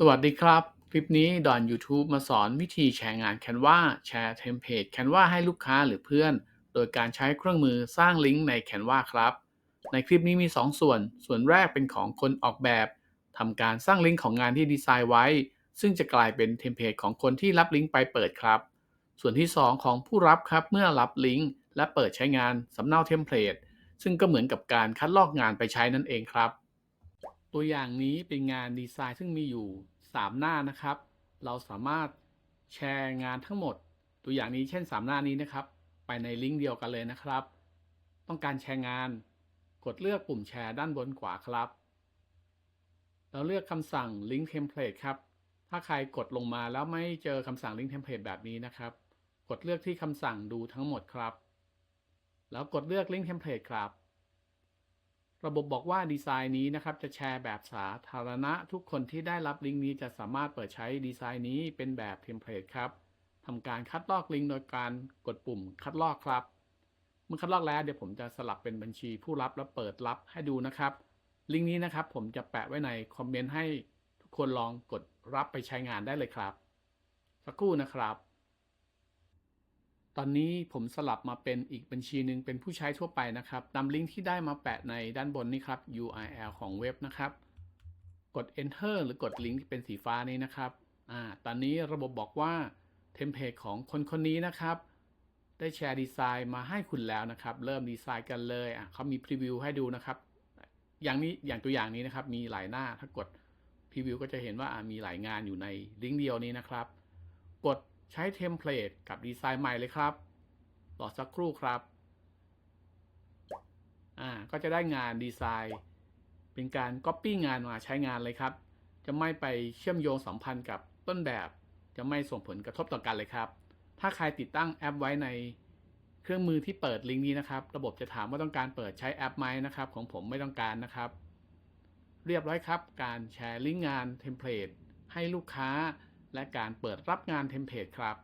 สวัสดีครับ คลิปนี้ดอน YouTube มาสอนวิธีแชร์งาน Canva แชร์เทมเพลต Canva ให้ลูกค้าหรือเพื่อน โดยการใช้เครื่องมือสร้างลิงก์ใน Canva ครับ ในคลิปนี้มี 2 ส่วน ส่วนแรกเป็นของคนออกแบบทำการสร้างลิงก์ของงานที่ดีไซน์ไว้ ซึ่งจะกลายเป็นเทมเพลตของคนที่รับลิงก์ไปเปิดครับ ส่วนที่ 2 ของผู้รับครับเมื่อรับลิงก์และเปิดใช้งานสำเนาเทมเพลตซึ่งก็เหมือนกับการคัดลอกงานไปใช้นั่นเองครับ ตัวอย่างนี้เป็นงานดีไซน์ซึ่งมีอยู่ 3 หน้านะครับ เราสามารถแชร์งานทั้งหมด ตัวอย่างนี้เช่น 3 หน้านี้นะครับ ไปในลิงก์เดียวกันเลยนะครับ ต้องการแชร์งาน กดเลือกปุ่มแชร์ด้านบนขวาครับ เราเลือกคำสั่ง Link Template ครับ ถ้าใครกดลงมาแล้วไม่เจอคำสั่ง Link Template แบบนี้นะครับ กดเลือกที่คำสั่งดูทั้งหมดครับ แล้วกดเลือก Link Template ครับ ระบบบอกว่าดีไซน์นี้นะครับจะแชร์แบบสาธารณะ ทุกคนที่ได้รับลิงก์นี้จะสามารถเปิดใช้ดีไซน์นี้เป็นแบบเทมเพลตครับทำการคัดลอกลิงก์โดยการกดปุ่มคัดลอกครับ เมื่อคัดลอกแล้วเดี๋ยวผมจะสลับเป็นบัญชีผู้รับแล้วเปิดรับให้ดูนะครับ ลิงก์นี้นะครับผมจะแปะไว้ในคอมเมนต์ให้ทุกคนลองกดรับไปใช้งานได้เลยครับ สักครู่นะครับ ตอนนี้ผมสลับมาเป็นอีกบัญชีหนึ่งเป็นผู้ใช้ทั่วไปนะครับนำลิงก์ที่ได้มาแปะในด้านบนนี้ครับ URL ของเว็บนะครับ กด enter หรือกดลิงก์ที่เป็นสีฟ้านี้นะครับอ่าตอนนี้ระบบบอกว่าเทมเพลตของคนคนนี้นะครับ ได้แชร์ดีไซน์มาให้คุณแล้วนะครับ เริ่มดีไซน์กันเลยอะเขามีพรีวิวให้ดูนะครับ อย่างนี้อย่างตัวอย่างนี้นะครับ มีหลายหน้าถ้ากดพรีวิวก็จะเห็นว่ามีหลายงานอยู่ในลิงก์เดียวนี้นะครับ กด ใช้เทมเพลตกับดีไซน์ใหม่เลยครับรอสักครู่ครับ อ่า ก็จะได้งานดีไซน์ เป็นการ Copy งานมาใช้งานเลยครับ จะไม่ไปเชื่อมโยงสัมพันธ์กับต้นแบบ จะไม่ส่งผลกระทบต่อกันเลยครับ ถ้าใครติดตั้งแอปไว้ในเครื่องมือที่เปิดลิงก์นี้นะครับ ระบบจะถามว่าต้องการเปิดใช้แอปไหมนะครับ ของผมไม่ต้องการนะครับ เรียบร้อยครับ การแชร์ลิงก์งานเทมเพลตให้ลูกค้า และการเปิดรับงานเทมเพลตครับ